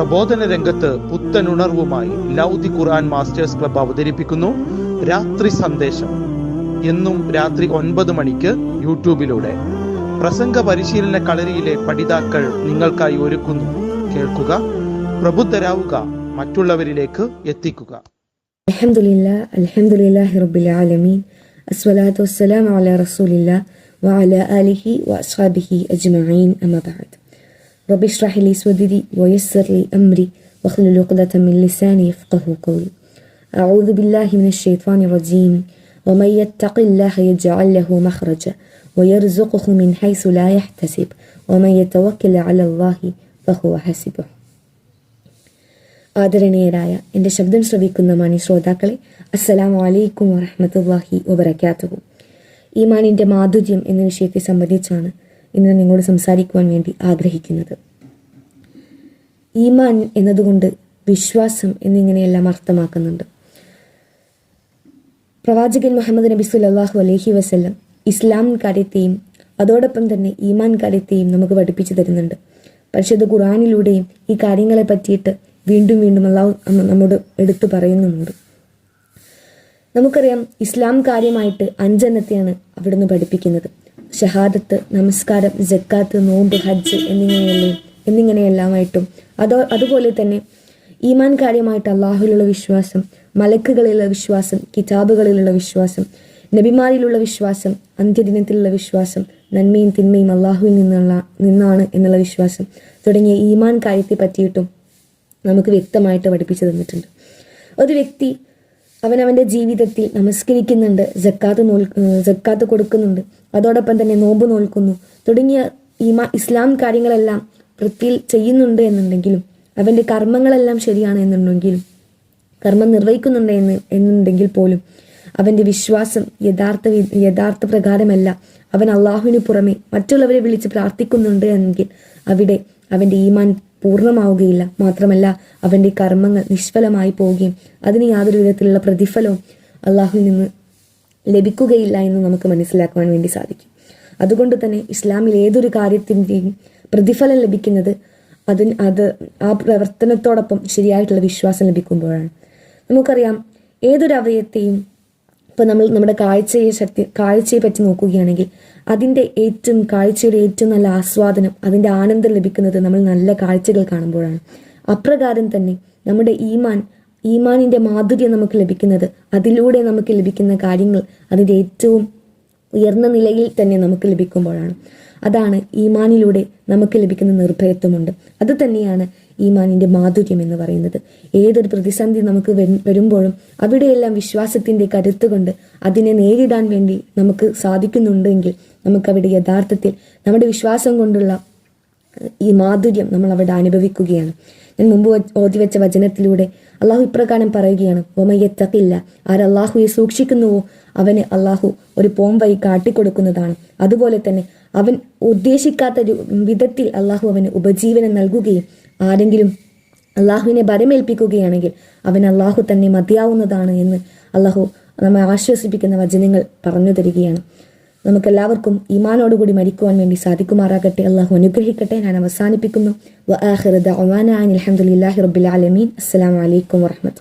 പ്രബോധന രംഗത്ത് പുത്തനുണർവുമായി ലൗദി ഖുർആൻ masters club അവതരിപ്പിക്കുന്നു രാത്രി സന്ദേശം. എന്നും രാത്രി ഒൻപത് മണിക്ക് യൂട്യൂബിലൂടെ. പ്രസംഗ പരിശീലന കളരിയിലെ പഠിതാക്കൾ നിങ്ങൾക്കായി ഒരുക്കുന്നു. കേൾക്കുക പ്രബുദ്ധരാവുക മറ്റുള്ളവരിലേക്ക് എത്തിക്കുക. അലഹമുല്ല റബ്ബിൽ ആലമീൻ. അസ്വലാത്തു വസ്സലാം അലാ റസൂലില്ല വഅല ആലിഹി വഅസ്ഹാബിഹി അജ്മഈൻ. അമ്മ رب اشرح لي صدري ويسر لي أمري واحلل عقدة من لساني يفقه قولي أعوذ بالله من الشيطان الرجيم ومن يتق الله يجعل له مخرجا ويرزقه من حيث لا يحتسب ومن يتوكل على الله فهو حسبه ആദരണീയരായ എൻ്റെ ശബ്ദം ശ്രവിക്കുന്ന മാന്യ ശ്രോതാക്കളെ അസ്സലാമു അലൈക്കും വറഹമത്തല്ലാഹി വബർക്കാത്തുഹു ഈമാനിൻ്റെ മാധുര്യം എന്ന വിഷയത്തെ സംബന്ധിച്ചാണ് ഇന്ന് നിങ്ങളോട് സംസാരിക്കുവാൻ വേണ്ടി ആഗ്രഹിക്കുന്നത്. ഈമാൻ എന്നതുകൊണ്ട് വിശ്വാസം എന്നിങ്ങനെയെല്ലാം അർത്ഥമാക്കുന്നുണ്ട്. പ്രവാചകൻ മുഹമ്മദ് നബി സുല്ലാഹു അലഹി വസ്ല്ലം ഇസ്ലാം കാര്യത്തെയും അതോടൊപ്പം തന്നെ ഈമാൻ കാര്യത്തെയും നമുക്ക് പഠിപ്പിച്ചു തരുന്നുണ്ട്. പരിശുദ്ധ ഖുറാനിലൂടെയും ഈ കാര്യങ്ങളെ പറ്റിയിട്ട് വീണ്ടും വീണ്ടും അള്ളാഹു നമ്മോട് എടുത്തു പറയുന്നുണ്ട് നമുക്കറിയാം ഇസ്ലാം കാര്യമായിട്ട് അഞ്ചെണ്ണത്തെയാണ് അവിടുന്ന് പഠിപ്പിക്കുന്നത്. ഷഹാദത്ത് നമസ്കാരം ജക്കാത്ത് നോമ്പ് ഹജ്ജ് എന്നിങ്ങനെയല്ലേ എന്നിങ്ങനെയെല്ലാമായിട്ടും. അതോ അതുപോലെ തന്നെ ഈമാൻ കാര്യമായിട്ട് അള്ളാഹുലുള്ള വിശ്വാസം മലക്കുകളിലുള്ള വിശ്വാസം കിതാബുകളിലുള്ള വിശ്വാസം നബിമാരിലുള്ള വിശ്വാസം അന്ത്യദിനത്തിലുള്ള വിശ്വാസം നന്മയും തിന്മയും അള്ളാഹുവിൽ നിന്നുള്ള നിന്നാണ് എന്നുള്ള വിശ്വാസം തുടങ്ങിയ ഈമാൻ കാര്യത്തെ പറ്റിയിട്ടും നമുക്ക് വ്യക്തമായിട്ട് പഠിപ്പിച്ചു തന്നിട്ടുണ്ട്. ഒരു വ്യക്തി അവൻ അവന്റെ ജീവിതത്തിൽ നമസ്കരിക്കുന്നുണ്ട് ജക്കാത്ത് നോൽ ജക്കാത്ത് കൊടുക്കുന്നുണ്ട്. അതോടൊപ്പം തന്നെ നോമ്പ് നോൽക്കുന്നു. തുടങ്ങിയ ഈമാ ഇസ്ലാം കാര്യങ്ങളെല്ലാം വൃത്തിയിൽ ചെയ്യുന്നുണ്ട് എന്നുണ്ടെങ്കിലും അവന്റെ കർമ്മങ്ങളെല്ലാം ശരിയാണ് എന്നുണ്ടെങ്കിലും കർമ്മം നിർവഹിക്കുന്നുണ്ട് എന്ന് എന്നുണ്ടെങ്കിൽ പോലും അവന്റെ വിശ്വാസം യഥാർത്ഥ യഥാർത്ഥ പ്രകാരമല്ല. അവൻ അള്ളാഹുവിന് പുറമെ മറ്റുള്ളവരെ വിളിച്ച് പ്രാർത്ഥിക്കുന്നുണ്ട് എങ്കിൽ അവിടെ അവന്റെ ഈമാൻ പൂർണമാവുകയില്ല. മാത്രമല്ല അവന്റെ കർമ്മങ്ങൾ നിഷ്ഫലമായി പോവുകയും അതിന് യാതൊരു വിധത്തിലുള്ള പ്രതിഫലവും അള്ളാഹുവിൽ നിന്ന് ലഭിക്കുകയില്ല എന്ന് നമുക്ക് മനസ്സിലാക്കുവാൻ വേണ്ടി സാധിക്കും. അതുകൊണ്ട് തന്നെ ഇസ്ലാമിൽ ഏതൊരു കാര്യത്തിന്റെയും പ്രതിഫലം ലഭിക്കുന്നത് അതിന് അത് ആ പ്രവർത്തനത്തോടൊപ്പം ശരിയായിട്ടുള്ള വിശ്വാസം ലഭിക്കുമ്പോഴാണ്. നമുക്കറിയാം ഏതൊരു അവയത്തെയും ഇപ്പോൾ നമ്മൾ നമ്മുടെ കാഴ്ചയെ ശക്തി കാഴ്ചയെ പറ്റി നോക്കുകയാണെങ്കിൽ അതിന്റെ ഏറ്റവും കാഴ്ചയുടെ ഏറ്റവും നല്ല ആസ്വാദനം അതിന്റെ ആനന്ദം ലഭിക്കുന്നത് നമ്മൾ നല്ല കാഴ്ചകൾ കാണുമ്പോഴാണ്. അപ്രകാരം തന്നെ നമ്മുടെ ഈമാൻ ഈമാനിന്റെ മാധുര്യം നമുക്ക് ലഭിക്കുന്നത് അതിലൂടെ നമുക്ക് ലഭിക്കുന്ന കാര്യങ്ങൾ അതിന്റെ ഏറ്റവും ഉയർന്ന നിലയിൽ തന്നെ നമുക്ക് ലഭിക്കുമ്പോഴാണ്. അതാണ് ഈമാനിലൂടെ നമുക്ക് ലഭിക്കുന്ന നിർഭയത്വമുണ്ട്. അത് തന്നെയാണ് ഈമാനിന്റെ മാധുര്യം എന്ന് പറയുന്നത്. ഏതൊരു പ്രതിസന്ധി നമുക്ക് വരുമ്പോഴും അവിടെയെല്ലാം വിശ്വാസത്തിന്റെ കരുത്തുകൊണ്ട് അതിനെ നേരിടാൻ വേണ്ടി നമുക്ക് സാധിക്കുന്നുണ്ടെങ്കിൽ നമുക്കവിടെ യഥാർത്ഥത്തിൽ നമ്മുടെ വിശ്വാസം കൊണ്ടുള്ള ഈ മാധുര്യം നമ്മൾ അവിടെ അനുഭവിക്കുകയാണ്. ഞാൻ മുമ്പ് ഓതി വെച്ച വചനത്തിലൂടെ അള്ളാഹു ഇപ്രകാരം പറയുകയാണ് ഒമയത്തക്കില്ല ആരല്ലാഹുയെ സൂക്ഷിക്കുന്നുവോ അവന് അള്ളാഹു ഒരു പോം വഴി കാട്ടിക്കൊടുക്കുന്നതാണ്. അതുപോലെ തന്നെ അവൻ ഉദ്ദേശിക്കാത്ത വിധത്തിൽ അള്ളാഹു അവന് ഉപജീവനം നൽകുകയും ആരെങ്കിലും അള്ളാഹുവിനെ ഭരമേൽപ്പിക്കുകയാണെങ്കിൽ അവൻ അള്ളാഹു തന്നെ മതിയാവുന്നതാണ് എന്ന് അള്ളാഹു നമ്മെ ആശ്വസിപ്പിക്കുന്ന വചനങ്ങൾ പറഞ്ഞു തരികയാണ്. നമുക്കെല്ലാവർക്കും ഈമാനോടുകൂടി മരിക്കുവാൻ വേണ്ടി സാധിക്കുമാറാകട്ടെ. അള്ളാഹു അനുഗ്രഹിക്കട്ടെ. ഞാൻ അവസാനിപ്പിക്കുന്നു. അലഹമുല്ലാഹി റബ്ബിൽ ആലമീൻ. അസ്സാം വലൈക്കും വർഹമത്തു